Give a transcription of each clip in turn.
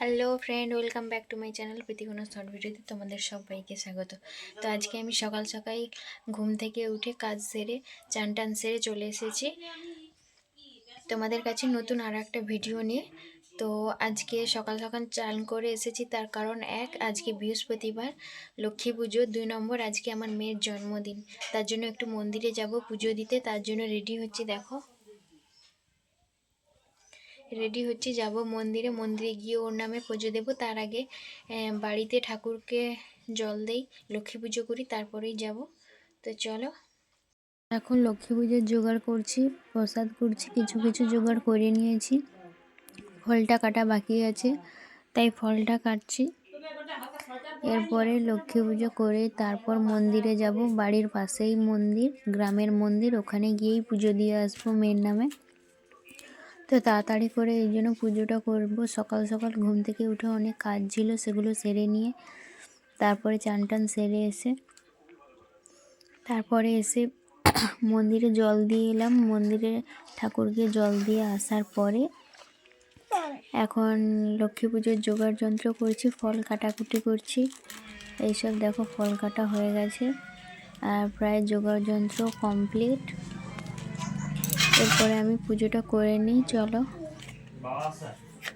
Hello friend, welcome back to my channel প্রীতিগুণ short ভিডিওতে তোমাদের সবাইকে স্বাগত। তো আজকে আমি সকাল সকাল ঘুম থেকে উঠে কাজ সেরে, চান টান সেরে চলে এসেছি। তোমাদের কাছে নতুন আর একটা ভিডিও নিয়ে। তো আজকে সকাল সকাল চান করে এসেছি, তার কারণ এক, আজকে বৃহস্পতিবার, লক্ষ্মী পুজো। দুই নম্বর, আজকে আমার মেয়ের জন্মদিন। তার জন্য একটু মন্দিরে যাব, পুজো দিতে। তার জন্য রেডি হচ্ছে, দেখো। রেডি হচ্ছি, যাব মন্দিরে। মন্দিরে গিয়ে ওর নামে পুজো দেবো। তার আগে বাড়িতে ঠাকুরকে জল দেই, লক্ষ্মী পুজো করি, তারপরেই যাব। তো চলো। এখন লক্ষ্মী পুজোর জোগাড় করছি, প্রসাদ করছি, কিছু কিছু জোগাড় করে নিয়েছি। ফলটা কাটা বাকি আছে, তাই ফলটা কাটছি। এরপরে লক্ষ্মী পুজো করে তারপর মন্দিরে যাব। বাড়ির পাশেই মন্দির, গ্রামের মন্দির। ওখানে গিয়েই পুজো দিয়ে আসব মেয়ের নামে। তো তাড়াতাড়ি করে এই জন্য পুজোটা করব। সকাল সকাল ঘুম থেকে উঠে অনেক কাজ ছিল, সেগুলো সেরে নিয়ে তারপরে চান টান সেরে এসে তারপরে এসে মন্দিরে জল দিয়ে এলাম। মন্দিরে ঠাকুরকে জল দিয়ে আসার পরে এখন লক্ষ্মী পুজোর জোগাড় যন্ত্র করছি, ফল কাটাকুটি করছি। এইসব দেখো, ফল কাটা হয়ে গেছে। আর প্রায় যোগাড় যন্ত্র কমপ্লিট এরপরে আমি পুজোটা করে নিই, চলো।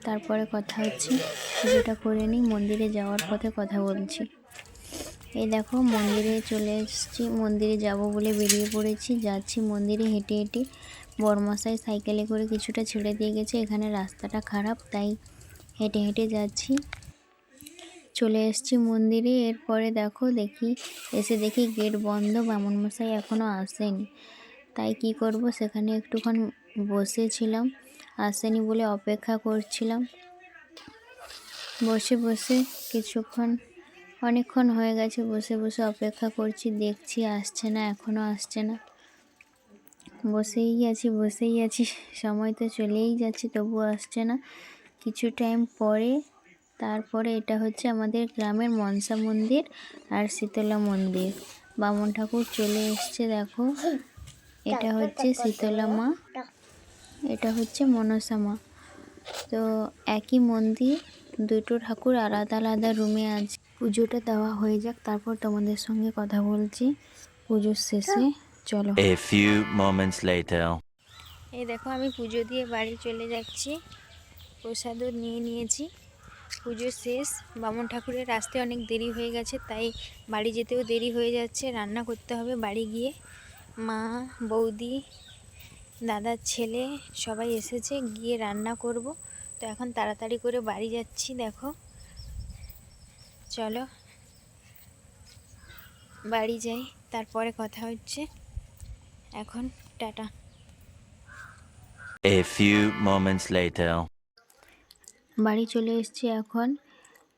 তারপরে কথা হচ্ছে, পুজোটা করে নিই, মন্দিরে যাওয়ার পথে কথা বলছি। এই দেখো, মন্দিরে চলে এসেছি, মন্দিরে যাব বলে বেরিয়ে পড়েছি, যাচ্ছি মন্দিরে হেঁটে হেঁটে। বরমশাই সাইকেলে করে কিছুটা ছেড়ে দিয়ে গেছে, এখানে রাস্তাটা খারাপ, তাই হেঁটে হেঁটে যাচ্ছি। চলে এসেছি মন্দিরে, এরপরে দেখো দেখি, এসে দেখি গেট বন্ধ বামন মশাই এখনও আসেনি। তাই কি করব সেখানে একটুক্ষণ বসেছিলাম। আসেনি বলে অপেক্ষা করছিলাম। বসে বসে কিছুক্ষণ, অনেকক্ষণ হয়ে গেছে। বসে বসে অপেক্ষা করছি, দেখছি আসছে না, এখনও আসছে না। বসেই আছি বসেই আছি, সময় তো চলেই যাচ্ছে তবুও আসছে না। কিছু টাইম পরে, তারপরে এটা হচ্ছে আমাদের গ্রামের মনসা মন্দির আর শীতলা মন্দির। বামন ঠাকুর চলে এসছে, দেখো। এটা হচ্ছে শীতলা মা। এটা হচ্ছে মনসা মা। তো একই মন্দির দুটো ঠাকুর আলাদা আলাদা রুমে আছে। পুজোটা দেওয়া হয়ে যাক তারপর তোমাদের সঙ্গে কথা বলছি। পুজোর শেষে চলো। A few moments later. এই দেখো আমি পুজো দিয়ে বাড়ি চলে যাচ্ছি। প্রসাদও নিয়ে নিয়েছি। পুজো শেষ। বামন ঠাকুরের আসতে অনেক দেরি হয়ে গেছে তাই বাড়ি যেতেও দেরি হয়ে যাচ্ছে। রান্না করতে হবে বাড়ি গিয়ে। মা বৌদি দাদার ছেলে সবাই এসেছে গিয়ে রান্না করব। তো এখন তাড়াতাড়ি করে বাড়ি যাচ্ছি দেখো। চলো। বাড়ি যাই তারপরে কথা হচ্ছে। এখন tata. A few moments later. বাড়ি চলে এসেছি এখন।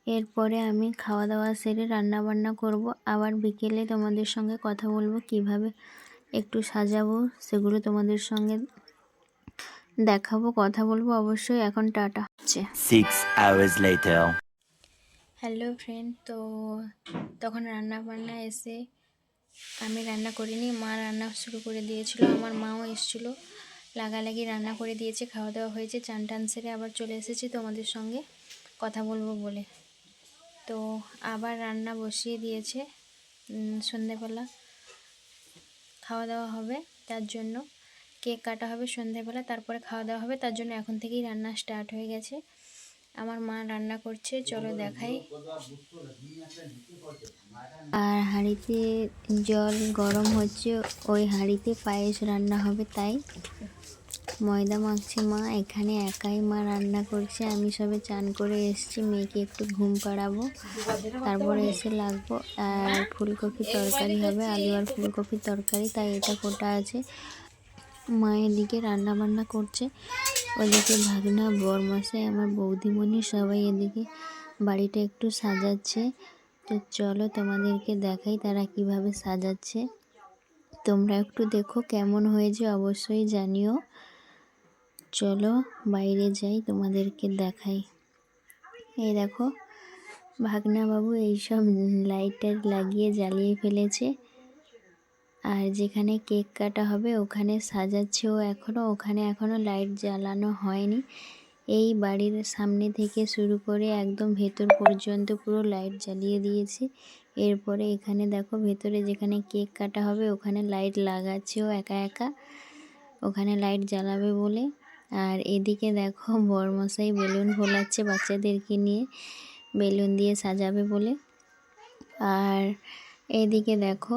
এরপরে আমি খাওয়া দাওয়া সেরে রান্না বান্না করব। আবার বিকেলে তোমাদের সঙ্গে কথা বলব কীভাবে একটু সাজাবো সেগুলো তোমাদের সঙ্গে দেখাবো কথা বলব। অবশ্যই এখন টাটা হচ্ছে। Six hours later. Hello friend তো তখন রান্না বান্না এসে আমি রান্না করিনি মা রান্না শুরু করে দিয়েছিল আমার মাও এসেছিল। লাগালাগি রান্না করে দিয়েছে খাওয়া দাওয়া হয়েছে চান টান সেরে আবার চলে এসেছি তোমাদের সঙ্গে কথা বলব বলে। তো আবার রান্না বসিয়ে দিয়েছে সন্ধেবেলা। খাওয়া দাওয়া হবে তার জন্য। কেক কাটা হবে সন্ধেবেলা, তারপরে খাওয়া দাওয়া হবে, তার জন্য এখন থেকেই রান্না স্টার্ট হয়ে গেছে। আমার মা রান্না করছে, চলো দেখাই। আর হাঁড়িতে জল গরম হচ্ছে, ওই হাঁড়িতে পায়েস রান্না হবে তাই। ময়দা মাখছে, মা এখানে একাই মা রান্না করছে। আমি সবে চান করে এসেছি, মেয়েকে একটু ঘুম পাড়াবো। তারপরে এসে লাগবো। আর ফুলকপি তরকারি হবে, আলু আর ফুলকপির তরকারি, তাই এটা কোটা আছে। মা এদিকে রান্না বান্না করছে। ওদিকে ভাগনা বরমশাই, আমার বৌদিমণি সবাই এদিকে বাড়িটা একটু সাজাচ্ছে। তো চলো তোমাদেরকে দেখাই তারা কীভাবে সাজাচ্ছে। তোমরা একটু দেখো কেমন হয়েছে, অবশ্যই জানিও। চলো বাইরে যাই, তোমাদেরকে দেখাই। এই দেখো ভাগনা বাবু এইসব লাইটার লাগিয়ে জ্বালিয়ে ফেলেছে। আর যেখানে কেক কাটা হবে, ওখানে সাজাচ্ছে ও এখনও ওখানে এখনও লাইট জ্বালানো হয়নি। এই বাড়ির সামনে থেকে শুরু করে একদম ভেতর পর্যন্ত পুরো লাইট জ্বালিয়ে দিয়েছে। এরপরে এখানে দেখো, ভেতরে যেখানে কেক কাটা হবে, ওখানে লাইট লাগাচ্ছে ও একা একা। ওখানে লাইট জ্বালাবে বলে। আর এদিকে দেখো বরমশাই বেলুন ফোলাচ্ছে বাচ্চাদেরকে নিয়ে। বেলুন দিয়ে সাজাবে বলে। আর এদিকে দেখো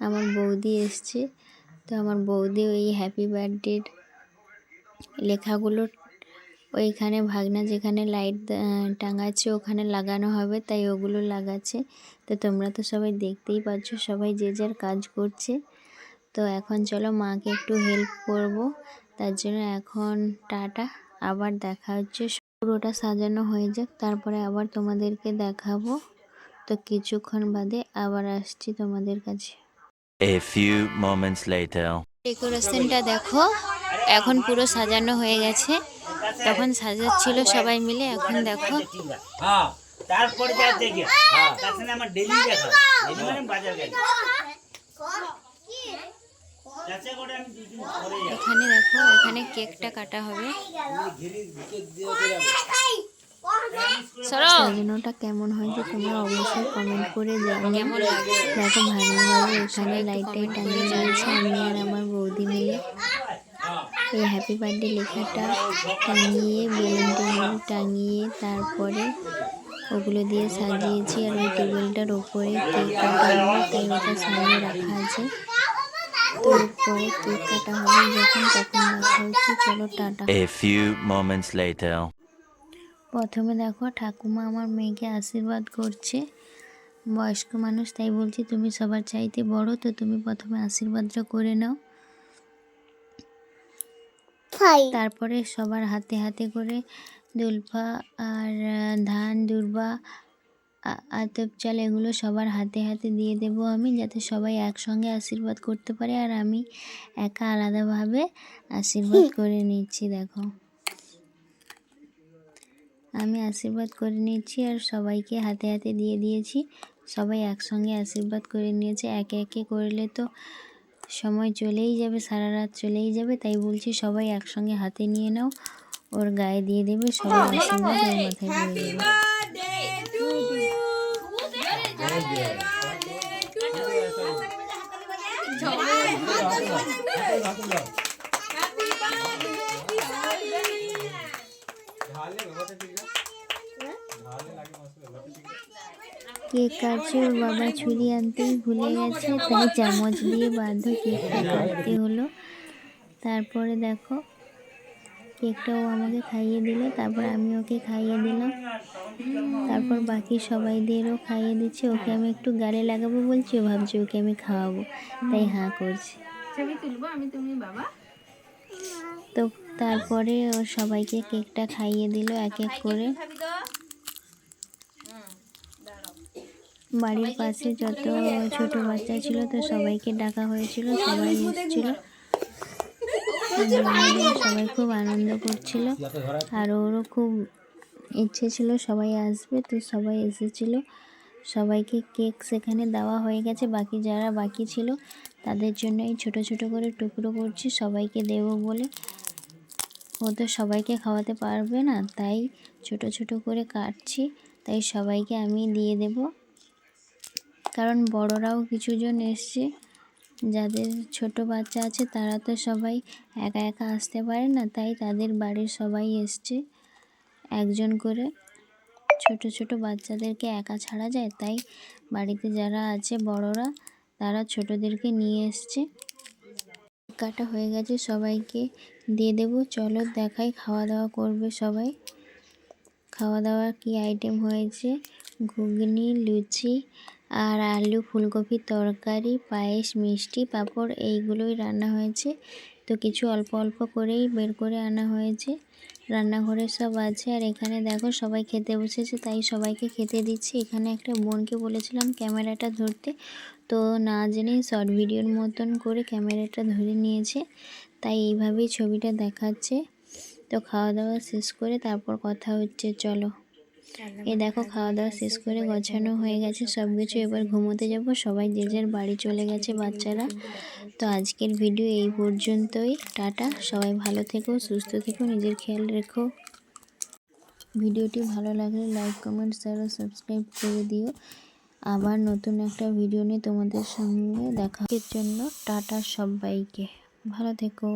আমার বৌদি এসছে। তো আমার বৌদি ওই হ্যাপি বার্থডের লেখাগুলো ওইখানে ভাগনা যেখানে লাইট টাঙাচ্ছে ওখানে লাগানো হবে, তাই ওগুলো লাগাচ্ছে। তো তোমরা তো সবাই দেখতেই পাচ্ছ, সবাই যে যার কাজ করছে। তো এখন চলো মাকে একটু হেল্প করব। তার জন্য এখন টাটা। আবার দেখা হচ্ছে। পুরোটা সাজানো হয়ে যাক। তারপরে আবার তোমাদেরকে দেখাবো। তো কিছুক্ষণ বাদে আবার আসছি তোমাদের কাছে। A few moments later. ডেকোরেশনটা দেখো। এখন পুরো সাজানো হয়ে গেছে। তখন সাজাচ্ছিল সবাই মিলে। এখন দেখো। হ্যাঁ তারপরে যা দেখে। হ্যাঁ তার সঙ্গে আমার ডেলি দেখা। ডেলি মানে বাজার গেছে যাচ্ছে করে আমি দুদিন পরে যাব এখানে দেখো এখানে কেকটা কাটা হবে। সাজানোটা কেমন হয়েছে তোমরা অবশ্যই কমেন্ট করে জানাও। দেখো ভালোভাবে এখানে লাইটটাই টাঙিয়ে দিয়েছে আমি আর আমার বৌদি মিলে। এই হ্যাপি বার্থডে লেখাটা টাঙিয়ে বেলুন টেলুন টাঙিয়ে তারপরে ওগুলো দিয়ে সাজিয়েছি আর ওই টেবিলটার ওপরে কেক কাটা তাই ওটা সামনে রাখা আছে। তো পরে কেক কাটা হবে যখন তখন দেখা হচ্ছে চলো tata A few moments later. প্রথমে দেখো ঠাকুমা আমার মেয়েকে আশীর্বাদ করছে। বয়স্ক মানুষ তাই বলছি তুমি সবার চাইতে বড় তো তুমি প্রথমে আশীর্বাদটা করে নাও। তারপরে সবার হাতে হাতে করে দুলফা আর ধান দুর্বা আতপ চাল এগুলো সবার হাতে হাতে দিয়ে দেবো আমি যাতে সবাই একসঙ্গে আশীর্বাদ করতে পারে আর আমি একা আলাদাভাবে আশীর্বাদ করে নিচ্ছি দেখো। আমি আশীর্বাদ করে নিচ্ছি আর সবাইকে হাতে হাতে দিয়ে দিয়েছি। সবাই একসঙ্গে আশীর্বাদ করে নিয়েছে। একে একে করলে তো সময় চলেই যাবে সারা রাত চলেই যাবে তাই বলছি সবাই একসঙ্গে হাতে নিয়ে নাও। ওর গায়ে দিয়ে দেবে সবাই আশীর্বাদ ওর মাথায় দিয়ে দেবে। কেক কাটছে ওর বাবা ছুরি আনতেই ভুলে গেছে, তাই চামচ দিয়ে বাধ্য কেকটা কাটতে হলো। তারপরে দেখো কেকটা ও আমাকে খাইয়ে দিল তারপর আমি ওকে খাইয়ে দিলাম। তারপর বাকি সবাইদেরও খাইয়ে দিচ্ছি ওকে আমি একটু গালে লাগাবো বলছি ও ভাবছি ওকে আমি খাওয়াবো। তাই হাঁ করছি। আমি তুমি বাবা? তো তারপরে ও সবাইকে কেকটা খাইয়ে দিল এক এক করে। বাড়ির পাশে যত ছোট বাচ্চা ছিল তো সবাইকে ডাকা হয়েছিল সবাই এসেছিল। সবাই খুব আনন্দ করছিল। আর ওরও খুব ইচ্ছে ছিল সবাই আসবে তো সবাই এসেছিল। সবাইকে কেক সেখানে দেওয়া হয়ে গেছে। বাকি যারা বাকি ছিল তাদের জন্য এই ছোটো ছোটো করে টুকরো করছি। সবাইকে দেবো বলে। ও তো সবাইকে খাওয়াতে পারবে না তাই ছোট ছোট করে কাটছি। তাই সবাইকে আমি দিয়ে দেব। কারণ বড়রাও কিছুজন এসছে। যাদের ছোট বাচ্চা আছে, তারা তো সবাই একা একা আসতে পারে না, তাই তাদের বাড়ির সবাই এসছে একজন করে। ছোট ছোট বাচ্চাদেরকে একা ছাড়া যায়, তাই বাড়িতে যারা আছে বড়রা, তারা ছোটদেরকে নিয়ে এসছে। কাটা হয়ে গেছে, সবাইকে দিয়ে দেবো। চলো দেখাই খাওয়া দাওয়া করবে সবাই। খাওয়া দাওয়া কি আইটেম হয়েছে? ঘুগনি, লুচি আর আলু ফুলকপির তরকারি, পায়েস, মিষ্টি, পাঁপড়, এইগুলোই রান্না হয়েছে। তো কিছু অল্প অল্প করেই বের করে আনা হয়েছে। রান্নাঘরে সব আছে। আর এখানে দেখো সবাই খেতে বসেছে, তাই সবাইকে খেতে দিচ্ছি। এখানে একটা বোনকে বলেছিলাম ক্যামেরাটা ধরতে। তো না জেনেই শর্ট ভিডিওর মতন করে ক্যামেরাটা ধরে নিয়েছে। তাই এইভাবেই ছবিটা দেখাচ্ছে। তো খাওয়া দাওয়া শেষ করে তারপর কথা হচ্ছে, চলো। এ দেখো খাওয়া দাওয়া শেষ করে গোছানো হয়ে গেছে সব কিছু এবার ঘুমোতে যাব। সবাই যে যার বাড়ি চলে গেছে বাচ্চারা। তো আজকের ভিডিও এই পর্যন্তই। টাটা, সবাই ভালো থেকো, সুস্থ থেকো, নিজের খেয়াল রেখো। ভিডিওটি ভালো লাগলে লাইক, কমেন্ট শেয়ার ও সাবস্ক্রাইব করে দিও। আবার নতুন একটা ভিডিও নিয়ে তোমাদের সঙ্গে দেখার জন্য। টাটা সবাইকে। ভালো থেকো।